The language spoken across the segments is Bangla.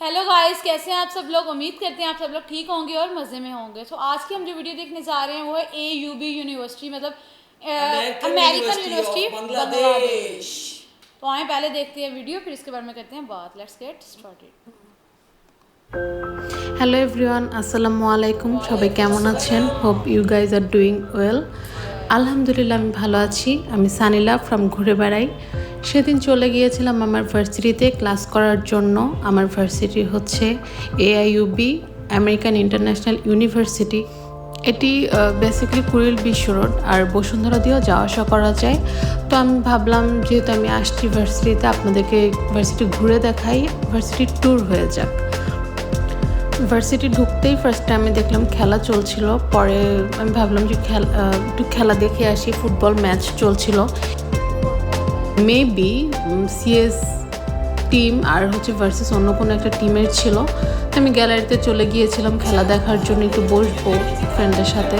हेलो गाइस कैसे हैं आप सब लोग उम्मीद करते हैं आप सब लोग ठीक होंगे और मज़े में होंगे तो आज की हम जो वीडियो देखने जा रहे हैं वो है ए यू बी यूनिवर्सिटी मतलब American American University university of Bangladesh. तो आए पहले देखते हैं वीडियो फिर इसके बारे में करते हैं बात let's get started hello everyone আসসালামু আলাইকুম সবাই কেমন আছেন hope you guys are doing well আলহামদুলিল্লাহ আমি ভালো আছি আমি সানিলা ফ্রম ঘুরে বেড়াই সেদিন চলে গিয়েছিলাম আমার ভার্সিটিতে ক্লাস করার জন্য। আমার ভার্সিটি হচ্ছে এআইইউবি আমেরিকান ইন্টারন্যাশনাল ইউনিভার্সিটি এটি বেসিক্যালি কুড়িল বিশ্ব রোড আর বসুন্ধরা দিয়েও যাওয়া আসা করা যায়। তো আমি ভাবলাম, যেহেতু আমি আসছি ভার্সিটিতে, আপনাদেরকে ভার্সিটি ঘুরে দেখাই। ভার্সিটি ট্যুর হয়ে যাক। ভার্সিটি ঢুকতেই ফার্স্ট টাইমে দেখলাম খেলা চলছিল। পরে আমি ভাবলাম যে খেলা একটু খেলা দেখে আসি ফুটবল ম্যাচ চলছিল। মেবি সিএস টিম আর হচ্ছে ভার্সেস অন্য কোনো একটা টিমের ছিল। আমি গ্যালারিতে চলে গিয়েছিলাম খেলা দেখার জন্য একটু বসবো ফ্রেন্ডের সাথে।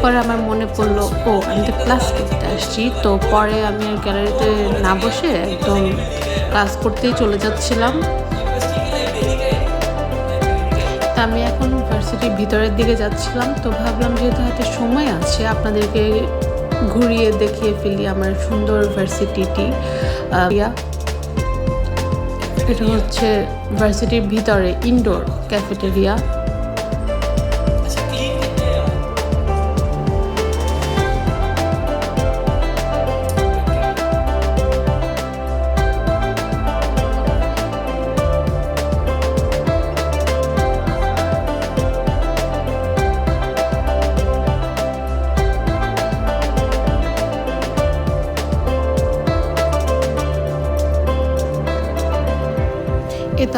পরে আমার মনে পড়ল, ও, আমি তো ক্লাস করতে আসছি। তো পরে আমি আর গ্যালারিতে না বসে একদম ক্লাস করতেই চলে যাচ্ছিলাম। তা আমি এখন ভার্সিটির ভিতরের দিকে যাচ্ছিলাম। তো ভাবলাম যেহেতু হাতে সময় আছে, আপনাদেরকে ঘুরিয়ে দেখিয়ে ফেলি আমার সুন্দর ভার্সিটিটি। এটা হচ্ছে ভার্সিটির ভিতরে ইনডোর ক্যাফেটেরিয়া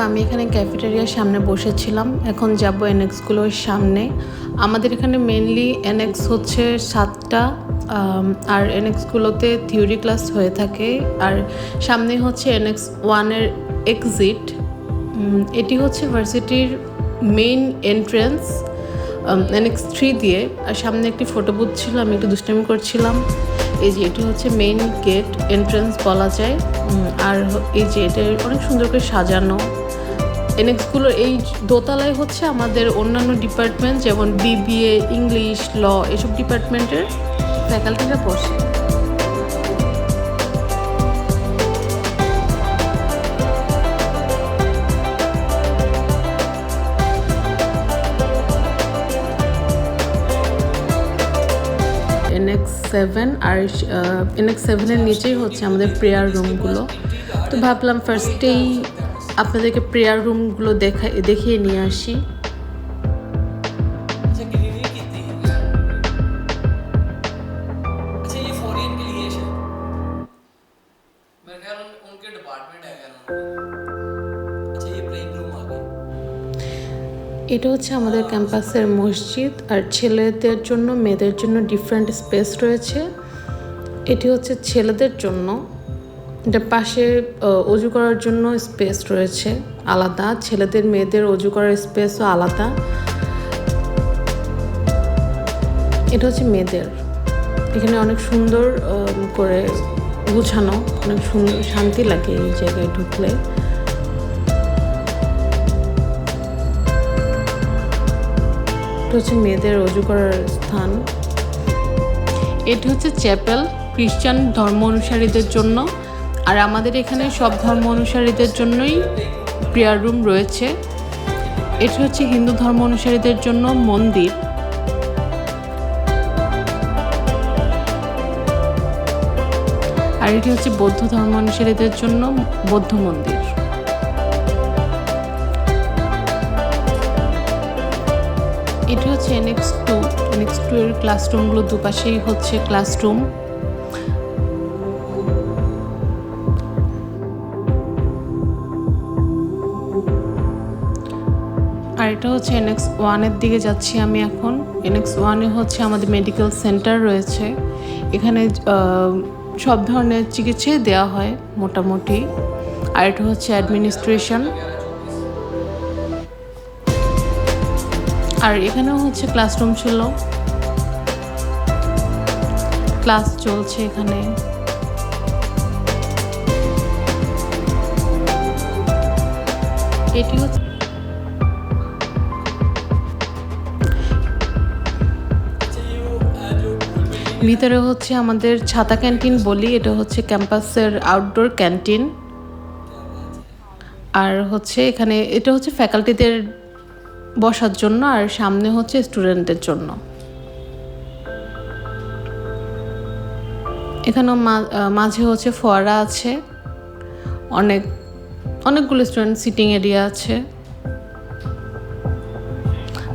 আমি এখানে ক্যাফেটেরিয়ার সামনে বসেছিলাম। এখন যাব এনএক্সগুলোর সামনে। আমাদের এখানে মেনলি এনএক্স হচ্ছে সাতটা আর এনএক্সগুলোতে থিওরি ক্লাস হয়ে থাকে। আর সামনে হচ্ছে এনএক্স ওয়ানের এক্সিট এটি হচ্ছে ভার্সিটির মেইন এন্ট্রেন্স এনএক্স থ্রি দিয়ে। আর সামনে একটি ফটো বুথ ছিল, আমি একটু দুষ্টামি করছিলাম। এই যে এটি হচ্ছে মেইন গেট এন্ট্রেন্স বলা যায়। আর এই যে এটা অনেক সুন্দর করে সাজানো। এনএক্সগুলোর এই দোতলায় হচ্ছে আমাদের অন্যান্য ডিপার্টমেন্ট যেমন বিবিএ ইংলিশ ল এসব ডিপার্টমেন্টের ফ্যাকাল্টিরা বসে এনএক্স সেভেন আর এনএক্স সেভেনের নিচেই হচ্ছে আমাদের প্রেয়ার রুমগুলো তো ভাবলাম ফার্স্টেই আপনাদেরকে প্রেয়ার রুমগুলো দেখা দেখিয়ে নিয়ে আসি अच्छा क्लीनिंग की এটা হচ্ছে আমাদের ক্যাম্পাসের মসজিদ আর ছেলেদের জন্য, মেয়েদের জন্য ডিফারেন্ট স্পেস রয়েছে। এটি হচ্ছে ছেলেদের জন্য। এটা পাশে অজু করার জন্য স্পেস রয়েছে, আলাদা। ছেলেদের, মেয়েদের অজু করার স্পেসও আলাদা। এটা হচ্ছে মেয়েদের। এখানে অনেক সুন্দর করে গুছানো, অনেক সুন্দর শান্তি লাগে এই জায়গায় ঢুকলে। এটা হচ্ছে মেয়েদের অজু করার স্থান। এটি হচ্ছে চ্যাপেল খ্রিস্টান ধর্ম অনুসারীদের জন্য। আর আমাদের এখানে সব ধর্ম অনুসারীদের জন্যই প্রেয়ার রুম রয়েছে। এটি হচ্ছে হিন্দু ধর্ম অনুসারীদের জন্য মন্দির। আর এটি হচ্ছে বৌদ্ধ ধর্ম অনুসারীদের জন্য বৌদ্ধ মন্দির। এটি হচ্ছে এনএক্স টু এনএক্স টু এর ক্লাসরুমগুলো দুপাশেই হচ্ছে ক্লাসরুম আর এটা হচ্ছে এনএক্স ওয়ানের দিকে যাচ্ছি আমি এখন। এনএক্স ওয়ানে হচ্ছে আমাদের মেডিকেল সেন্টার রয়েছে। এখানে সব ধরনের চিকিৎসাই দেওয়া হয় মোটামুটি। আর এটা হচ্ছে অ্যাডমিনিস্ট্রেশন আর এখানেও হচ্ছে ক্লাসরুম ছিল। ক্লাস চলছে এখানে। এটি হচ্ছে ভিতরে হচ্ছে আমাদের ছাতা ক্যান্টিন বলি, এটা হচ্ছে ক্যাম্পাসের আউটডোর ক্যান্টিন। আর হচ্ছে এখানে, এটা হচ্ছে ফ্যাকাল্টিদের বসার জন্য আর সামনে হচ্ছে স্টুডেন্টদের জন্য। এখানেও মাঝে হচ্ছে ফোয়ারা আছে। অনেক, অনেকগুলো স্টুডেন্ট সিটিং এরিয়া আছে।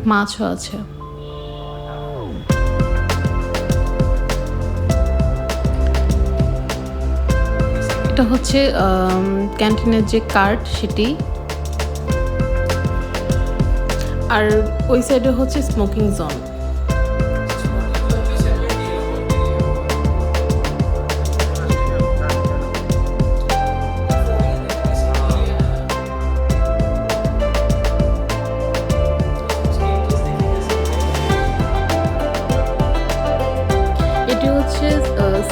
মাছও আছে। এটা হচ্ছে ক্যান্টিনের যে কার্ড সেটি আর ওই সাইডে হচ্ছে স্মোকিং জোন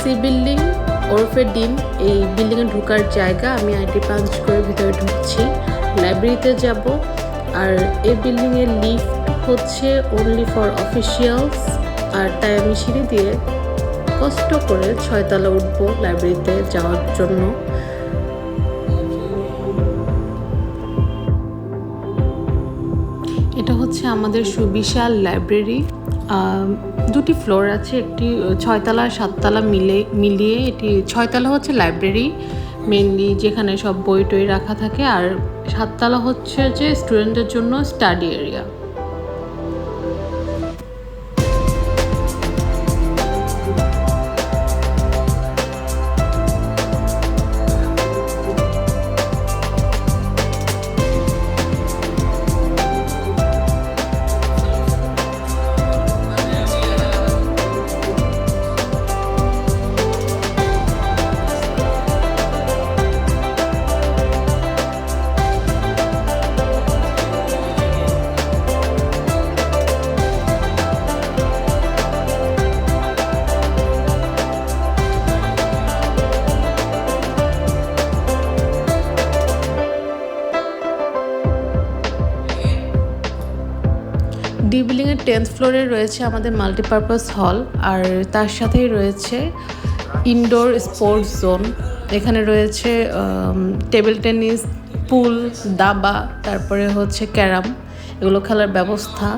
সি বিল্ডিং, ওরফে ডিন এই বিল্ডিংয়ে ঢোকার জায়গা আমি আইডি পাঞ্চ করে ভিতরে ঢুকছি। লাইব্রেরিতে যাব। আর এই বিল্ডিংয়ের লিফট হচ্ছে অনলি ফর অফিসিয়ালস আর তাই আমি সিঁড়ি দিয়ে কষ্ট করে ছয়তলা উঠবো লাইব্রেরিতে যাওয়ার জন্য। এটা হচ্ছে আমাদের সুবিশাল লাইব্রেরি। দুটি ফ্লোর আছে, একটি ছয়তলা সাততলা মিলে, মিলিয়ে এটি, ছয়তলা হচ্ছে লাইব্রেরি মেনলি যেখানে সব বই টই রাখা থাকে, আর সাততলা হচ্ছে যে স্টুডেন্টের জন্য স্টাডি এরিয়া ডি বিল্ডিংয়ের টেন্থ ফ্লোরে রয়েছে আমাদের মাল্টিপারপাস হল, আর তার সাথেই রয়েছে ইনডোর স্পোর্টস জোন এখানে রয়েছে টেবিল টেনিস পুল দাবা, তারপরে হচ্ছে ক্যারাম, এগুলো খেলার ব্যবস্থা।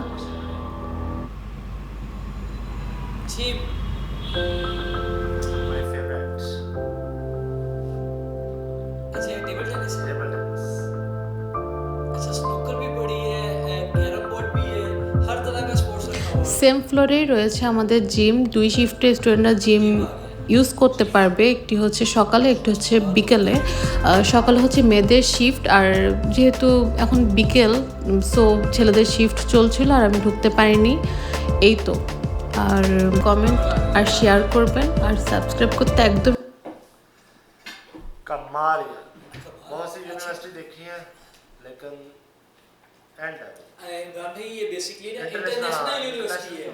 সেম ফ্লোরেই রয়েছে আমাদের জিম দুই শিফটে স্টুডেন্টরা জিম ইউজ করতে পারবে একটি হচ্ছে সকালে একটি হচ্ছে বিকেলে আহ, সকালে হচ্ছে মেয়েদের শিফট আর যেহেতু এখন বিকেল সো ছেলেদের শিফট চলছিল আর আমি ঢুকতে পারিনি এই তো আর কমেন্ট আর শেয়ার করবেন আর সাবস্ক্রাইব করতে একদম कमाल यार बहुत सी यूनिवर्सिटी देखी है लेकिन एंड है इमरान ये बेसिकली ना इंटरनेशनल यूनिवर्सिटी की। है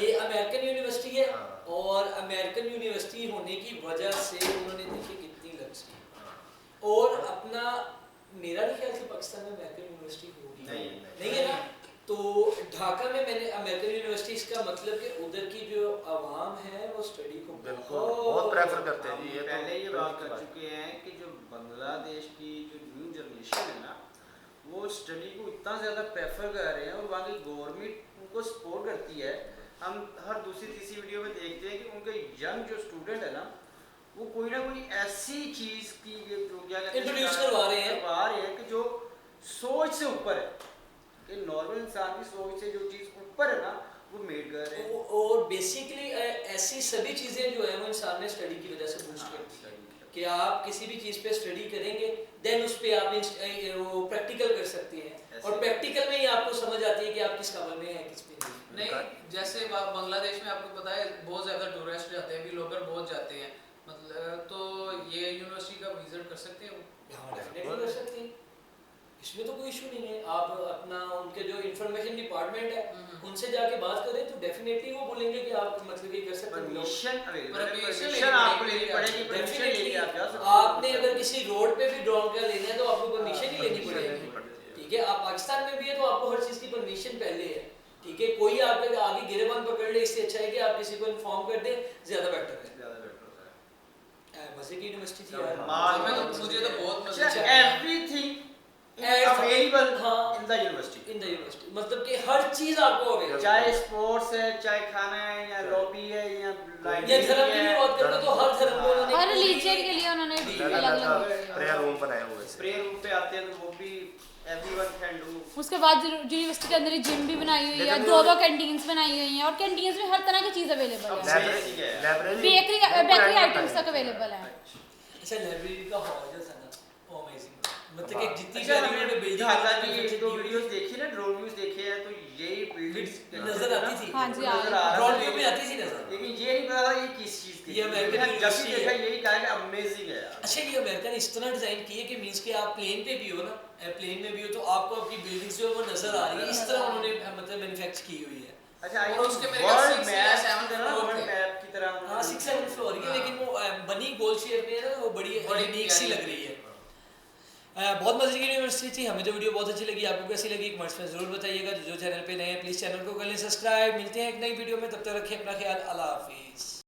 ये अमेरिकन यूनिवर्सिटी है हाँ। और अमेरिकन यूनिवर्सिटी होने की वजह से उन्होंने देखिए कितनी लग्जरी और अपना मेरा नहीं ख्याल कि पाकिस्तान में अमेरिकन यूनिवर्सिटी होगी नहीं, नहीं। है ना? तो ढाका में मैंने अमेरिकन यूनिवर्सिटी इसका मतलब कि उधर की जो आवाम है वो स्टडी को बहुत प्रेफर करते हैं। जी ये तो पहले ये बात कर चुके हैं कि जो बांग्लादेश की जो न्यू जनरेशन है ना वो स्टडी को इतना ज़्यादा प्रेफर कर रहे हैं और वहाँ की गवर्नमेंट उनको सपोर्ट करती है। हम हर दूसरी तीसरी वीडियो में देखते हैं कि उनके यंग जो स्टूडेंट है ना वो कोई ना कोई ऐसी चीज़ की ये जो क्या Introduce करवा रहे हैं। करवा रहे हैं कि जो सोच से ऊपर है। कि नॉर्मल इंसान की सोच से जो चीज़ ऊपर है ना वो मेड कर रहे हैं। और- बेसिकली ऐसी सभी चीज़ें जो है वो इंसान ने स्टडी की वजह से बूस्ट करती है की। आप किसी भी चीज़ पे स्टडी करेंगे देन उस पे आप वो प्रैक्टिकल कर सकते हैं। और प्रैक्टिकल में ही आपको समझ आती है कि आप किस कवर में हैं किस पे नहीं नहीं जैसे बांग्लादेश में आपको पता है बहुत ज़्यादा टूरिस्ट जाते हैं ब्लॉगर बहुत जाते हैं। मतलब तो ये यूनिवर्सिटी का विज़िट कर सकते हैं? वो हाँ डेफिनेटली कर सकते हैं। इसमें तो कोई इशू नहीं है। आप अपना उनके जो इंफॉर्मेशन डिपार्टमेंट है उनसे जाके बात करें तो डेफिनेटली वो बोलेंगे कि आप मतलब ये कर सकते हैं। परमिशन परमिशन आपको लेनी पड़ेगी परमिशन लेके आप जा सकते हो। आपने अगर किसी रोड पे भी ड्रोन का लेना है तो आपको परमिशन ही लेनी पड़ेगी। ठीक है आप पाकिस्तान में भी है तो आपको हर चीज़ की परमिशन पहले है। ठीक है कोई आपके आगे गिरेबान पकड़ ले इससे अच्छा है कि आप किसी को इन्फॉर्म कर दें ज़्यादा बेटर है। ज़्यादा बेटर है। मज़े की यूनिवर्सिटी थी यार। हाँ, मैं तो मुझे तो बहुत मज़ा अच्छा, आया। एवरीथिंग. अवेलेबल हाँ। In the university in the university मतलब कि हर चीज़ आपको अवेलेबल चाहे स्पोर्ट्स है चाहे खाना है या लॉबी है या ये धर्म की भी बात करें तो हर धर्म को उन्होंने हर रिलीजन के लिए उन्होंने प्रेयर रूम बनाए हुए थे स्प्रे रूम पे आते हैं तो वो भी एवरीवन कैन डू उसके बाद यूनिवर्सिटी के अंदर जिम भी बनाई हुई है दो दो कैंटीन्स बनाई हुई हैं और कैंटीन्स में हर तरह की चीज़ अवेलेबल है। है। बेकरी बेकरी आइटम्स तक अवेलेबल है। अच्छा लाइब्रेरी का हॉल जो था ना अमेजिंग मतलब कि जितनी अच्छा उन्होंने हमने बिल्डिंग की एक दो वीडियोस देखी ना ड्रोन व्यूज़ देखे हैं तो यही बिल्डिंग्स नज़र आती थी। हाँ जी, रहा व्यू में आती थी नज़र। लेकिन ये नहीं पता था ये किस चीज़ की ये। अमेरिकन जब भी देखा है। यही कहा कि अमेजिंग है यार। अच्छा ये अमेरिका ने इस तरह डिज़ाइन की है कि मींस कि आप प्लेन पे भी हो ना प्लेन में भी हो तो आपको आपकी बिल्डिंग्स जो है वो नज़र आ रही है। इस तरह उन्होंने मतलब मैन्युफैक्चर की हुई है। अच्छा आई और उसके मेरे वर्ल्ड मैप की तरह floor वर्ल्ड। मैप की तरह। हाँ सिक्स सेवन फ्लोर की है, लेकिन वो बनी गोल शेप में है ना वो बड़ी यूनिक सी लग रही है। बहुत मज़े की यूनिवर्सिटी थी। हमें तो वीडियो बहुत अच्छी लगी, आपको कैसी लगी कमेंट्स में ज़रूर बताइएगा। जो चैनल पे नए हैं प्लीज़ चैनल को कर लें सब्सक्राइब मिलते हैं एक नई वीडियो में। तब तक रखें अपना ख्याल। अल्लाह हाफिज़।